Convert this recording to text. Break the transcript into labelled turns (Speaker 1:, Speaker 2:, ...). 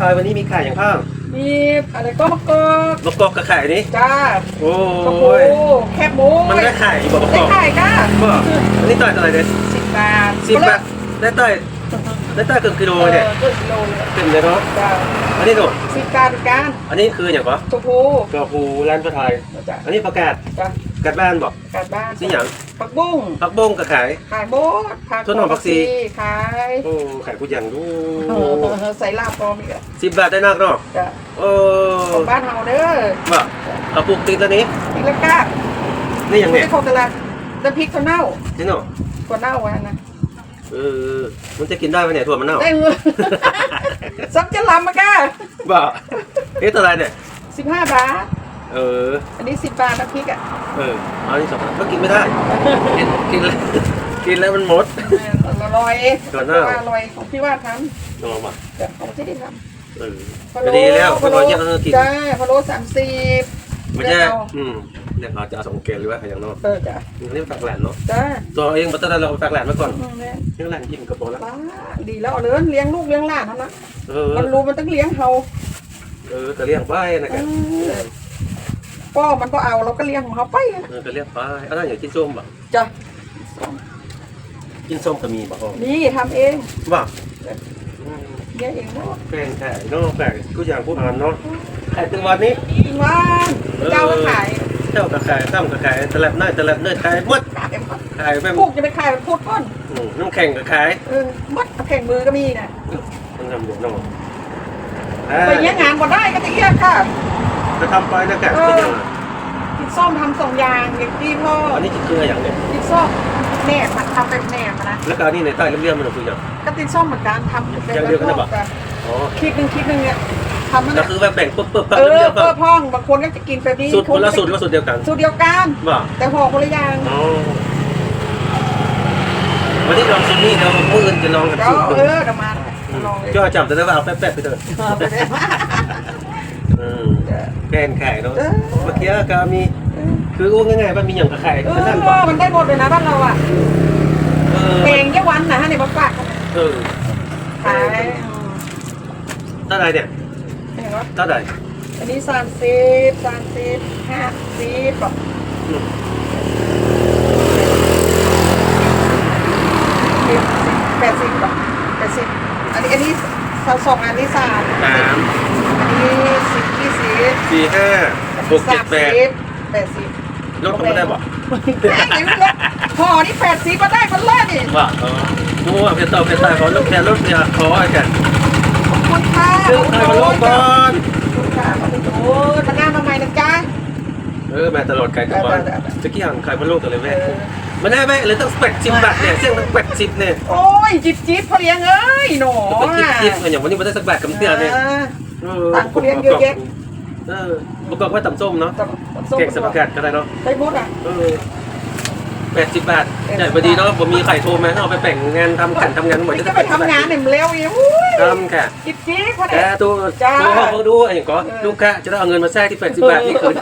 Speaker 1: ทายวันนี้มีไข่อย่างข้าง
Speaker 2: มีอะไรก็มะกอก
Speaker 1: มะกอกกับไข่นี่
Speaker 2: จ้า
Speaker 1: โอ้
Speaker 2: กระปู
Speaker 1: ย
Speaker 2: แคบหมู
Speaker 1: มันได้ไข่บอกมะก
Speaker 2: ได้
Speaker 1: อก
Speaker 2: ไข่ก้า
Speaker 1: บ่อันนี้ต่อยเท่าไหร่เนี่ย
Speaker 2: สิบบาท
Speaker 1: สิบบาทได้ต่อยได้ต่อยเกินกิโล
Speaker 2: เออ
Speaker 1: เนี่ย
Speaker 2: ครึ่งกิโลเลย
Speaker 1: เต็มเลยเนาะ
Speaker 2: จ้า
Speaker 1: อันนี้โดด
Speaker 2: สิบบาทเหมือนกัน
Speaker 1: อันนี้คืออย่างวะ
Speaker 2: ชมพู
Speaker 1: กระพูร้านปลาไทย
Speaker 2: จ้า
Speaker 1: อันนี้ผักกาด
Speaker 2: จ้า
Speaker 1: กัดบ้านบอก
Speaker 2: การบ้าน
Speaker 1: นี่อย่าง
Speaker 2: ผักบุ้ง
Speaker 1: ผักบงกับขาย
Speaker 2: ขายโบดผัก
Speaker 1: ต้นหอมผักชี
Speaker 2: ขาย
Speaker 1: โอ้ขายกูอย่างดู
Speaker 2: เออใส่ลาบปลอมอีกอะ
Speaker 1: สิบบาทได้นักเนาะ
Speaker 2: จ้า
Speaker 1: โอ้
Speaker 2: ของบ้านเฮาเด้อ
Speaker 1: บ่กระปุกติดแล้วนี้
Speaker 2: นี่ละก้า
Speaker 1: นี่อย่าง
Speaker 2: ไม่
Speaker 1: เนี้ย
Speaker 2: ได้ของตลาดน้ำพริกถั่วเน่า
Speaker 1: นี่เนาะ
Speaker 2: ถั่วเน่าไว้นะ
Speaker 1: เออมันจะกินได้ไหมเนี่ยถั่วมะนาว
Speaker 2: ได้เงินซับจะลำมาก้า
Speaker 1: บ่เอ๊ะตัวอะไรเนี่ย
Speaker 2: สิบห้าบาท
Speaker 1: เออ
Speaker 2: อันนี้สิบบาทน้ำพริกอะ
Speaker 1: เออเอาที่สองก็กินไม่ได้ กินกินแล้วกินแล้วมันหมด
Speaker 2: อร่อย
Speaker 1: ถั่วเน่า
Speaker 2: อร่อยของพี่ว่าท
Speaker 1: ลองมาำ
Speaker 2: แต่ของที่ได้ท
Speaker 1: เออำก็ดีแล้วก็รอเยอะเออกิน
Speaker 2: จ้าพะโล้สามสิบ
Speaker 1: ไม่ใช่อืมเนี่ยเราจะเอาสองเกลหรือว่าอย่างนอก
Speaker 2: เออจ้า
Speaker 1: อันนี้ฝากแหลนเนาะ
Speaker 2: จ้า
Speaker 1: ตัวเองบัตรเราฝากแหลนมาก่อน
Speaker 2: อืมเนี่ย
Speaker 1: เลี้ยงแหลนยิ้มกับโบแล้ว
Speaker 2: ป้าดีแล้วเอาเลยเลี้ยงลูกเลี้ยงหลานเท่านั้น
Speaker 1: เออ
Speaker 2: มันรู้มันต้องเลี้ยงเฮา
Speaker 1: เออก็เลี้ยงไปนะ
Speaker 2: เอ
Speaker 1: กัน
Speaker 2: อ ป้อมันก็เอาเราก็เลี้ยงของเขาไปนะ
Speaker 1: เออก็เลี้ยงไปอันนั้นอย่างกินส้มบ่
Speaker 2: จ้ะ
Speaker 1: กินส้มก็มีบ่
Speaker 2: นี่ทำเอง
Speaker 1: บ่
Speaker 2: เลี้ยงเองเนาะ
Speaker 1: แกงไก่เนาะไก่กูอย่างผู้อ่านเนาะไข่ตึงวันนี้
Speaker 2: ว่านเจ้าก็ขาย
Speaker 1: เจ้ากับไก่ตั้มกับไก่ตะแลบน้อยตะแลบเนื้อไก่หมด
Speaker 2: ขายหมด
Speaker 1: ไก่แบบ
Speaker 2: พวกจะไปขายมันพูดก้น
Speaker 1: อืมน้ำแข็งกับไก่
Speaker 2: เออมัดเอาแข่งมือก็มีนะ
Speaker 1: มันทำอยู่เนาะ
Speaker 2: ไปเยี่ยงงานบ่ได้ก็จะเยี่ยงค่ะ
Speaker 1: จะทำไปนะแก
Speaker 2: เออกินส้มทำสองอย่างอย่างที่พ่อ
Speaker 1: อันนี้จะคืออย่างเนี้ย
Speaker 2: กินส้มแหนบมันทำเป็นแหนบนะ
Speaker 1: แล้วก็อันนี้ในใต้เรียบๆมันคืออย่าง
Speaker 2: ก็ตินส้มเหมือนกันทำเป็น
Speaker 1: อย่างเดียวกันนะบอก
Speaker 2: แบบ
Speaker 1: อ๋อ
Speaker 2: คิดหนึ่งคิดหนึ่งเนี่ยทำมัน
Speaker 1: ก็
Speaker 2: เนี่ย
Speaker 1: คือแบบแบ่งปุ๊บปุ๊บปุ๊บ
Speaker 2: เออ
Speaker 1: เรียบๆ
Speaker 2: เพื่อพ่องบางคนก็จะกินแบบนี้
Speaker 1: สูตรคนละสูตรหรือว่าสูตรเดียวกัน
Speaker 2: สูตรเดียวกัน
Speaker 1: บ่
Speaker 2: แต่ห่อคนละอย่าง
Speaker 1: อ๋อวันนี้ลองสูตรนี้เดี๋ยวผู้อื่นจะลองกัน
Speaker 2: เดี๋ยว
Speaker 1: สูตร
Speaker 2: เออเดี๋ยวมาลองเลย
Speaker 1: ย่อจับแต่ได้ว่าเอาแป๊บๆไปเถอะ
Speaker 2: เอาไปเลย
Speaker 1: อืมแกนไข่เนาะ
Speaker 2: เออ
Speaker 1: เมื่อกี้ก็มีคืออู้ง่ายๆว่ามีอย่างกับไข่
Speaker 2: เอ
Speaker 1: ก็นั่น
Speaker 2: อ
Speaker 1: บ่
Speaker 2: มันได้หมดเลยนะบ้านเราอะ
Speaker 1: เออ
Speaker 2: เพลงเยาวันนะฮะในบ้านปาก
Speaker 1: เออ
Speaker 2: ขาย
Speaker 1: เท่าไหรเนี่ย
Speaker 2: เห็นไหม
Speaker 1: เท่าไหร
Speaker 2: อันนี้สามสิบสามสิบห้าสิบแบบ
Speaker 1: อืม
Speaker 2: แปดสิบแบบแปดสิบอันนี้อันนี้สองอันนี้สาม
Speaker 1: สาม
Speaker 2: อั นนี้สิบยี่สิบ
Speaker 1: สี่ห้าหกเจ็ดแปด
Speaker 2: แปดสิบ
Speaker 1: ลดก็ไม่ได้บ่
Speaker 2: ได้ไงไม่ลดห่อนี่แปดสิบมาได้คนแรกนี่
Speaker 1: บ่เออดูว่าเพชรต่อเพชรตายขอลูกแพรรถเนี่ยขอไอ้กัน
Speaker 2: ขอบคุณค่ะ
Speaker 1: ซื้อไข่มาลงก่อน
Speaker 2: ขอบคุณค่ะขอบคุณโอ้ยมาหน้ามาใหม่นะจ๊ะ
Speaker 1: เออแม่ตลอดไก่กับบ้าน
Speaker 2: ได้ได้ได้
Speaker 1: จะกี่อย่างไข่มาลงตัวเลยแม่มันได้ไหมหรือต้องแปดสิบบาทเนี่ยเสี่ยงต้องแปดสิบเนี่ย
Speaker 2: โอ้ยจิบจิบพอเลี้ยงเอ้ยหนู
Speaker 1: ต้องไปจิบจิบอย่างวันนี้มันได้สักบาทกับเตี้ยเนี่ย
Speaker 2: ต่างคนเลี้ยงเยอะแยะ
Speaker 1: เออประกอบว่าต่ำส้มเนาะ
Speaker 2: แต่ส้ม
Speaker 1: เก่งสมการก็ได้เนาะ
Speaker 2: ได้หมดอะ
Speaker 1: เออแปดสิบบาทใหญ่พอดีเนาะผมมีไข่โทรมาเอาไปแบ่งงานทำขันทำงานหมด
Speaker 2: นี่ก็ไปทำงานเนี่ยมันเร็วอีกอุ้ย
Speaker 1: ทำค่ะ
Speaker 2: จิบจิบพอ
Speaker 1: แต่
Speaker 2: ดี
Speaker 1: ตัว
Speaker 2: จ้า
Speaker 1: ตัวเขาดูอย่างก็ลูกค้าจะได้เอาเงินมาแทรกที่แปดสิบบาทนี่คืน